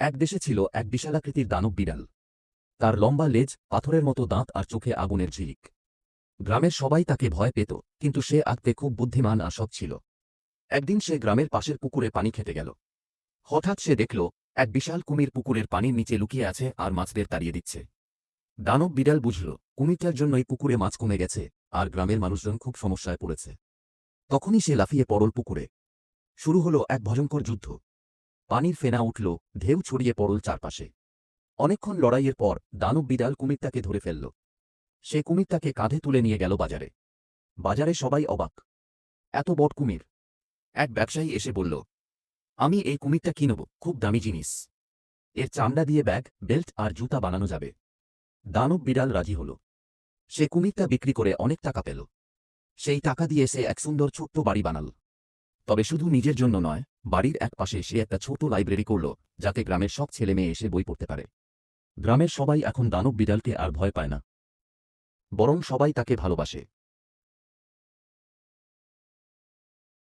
এক দেশে ছিল এক বিশালাকৃতির দানব বিড়াল। তার লম্বা লেজ, পাথরের মতো দাঁত আর চোখে আগুনের ঝিলিক। গ্রামের সবাই তাকে ভয় পেত, কিন্তু সে আঁকতে খুব বুদ্ধিমান আর সৎ ছিল। একদিন সে গ্রামের পাশের পুকুরে পানি খেতে গেল। হঠাৎ সে দেখল, এক বিশাল কুমির পুকুরের পানির নিচে লুকিয়ে আছে আর মাছদের তাড়িয়ে দিচ্ছে। দানব বিড়াল বুঝল, কুমিরটার জন্যই পুকুরে মাছ কমে গেছে আর গ্রামের মানুষজন খুব সমস্যায় পড়েছে। তখনই সে লাফিয়ে পড়ল পুকুরে। শুরু হলো এক ভয়ঙ্কর যুদ্ধ। পানির ফেনা উঠল, ঢেউ ছড়িয়ে পড়ল চারপাশে। অনেকক্ষণ লড়াইয়ের পর দানব বিড়াল কুমিরটাকে ধরে ফেলল। সে কুমিরটাকে কাঁধে তুলে নিয়ে গেল বাজারে। বাজারে সবাই অবাক। এত বড় কুমির। এক ব্যবসায়ী এসে বলল, আমি এই কুমিরটা কিনব খুব দামি জিনিস। এর চামড়া দিয়ে ব্যাগ, বেল্ট আর জুতা বানানো যাবে দানব বিড়াল রাজি হল। সে কুমিরটা বিক্রি করে অনেক টাকা পেল। সেই টাকা দিয়ে সে এক সুন্দর ছোট্ট বাড়ি বানাল। তবে শুধু নিজের জন্য নয়, বাড়ির এক পাশে সে একটা ছোট লাইব্রেরি করল, যাতে গ্রামের সব ছেলে মেয়ে এসে বই পড়তে পারে। গ্রামের সবাই এখন দানব বিড়ালকে আর ভয় পায় না। বরং সবাই তাকে ভালোবাসে।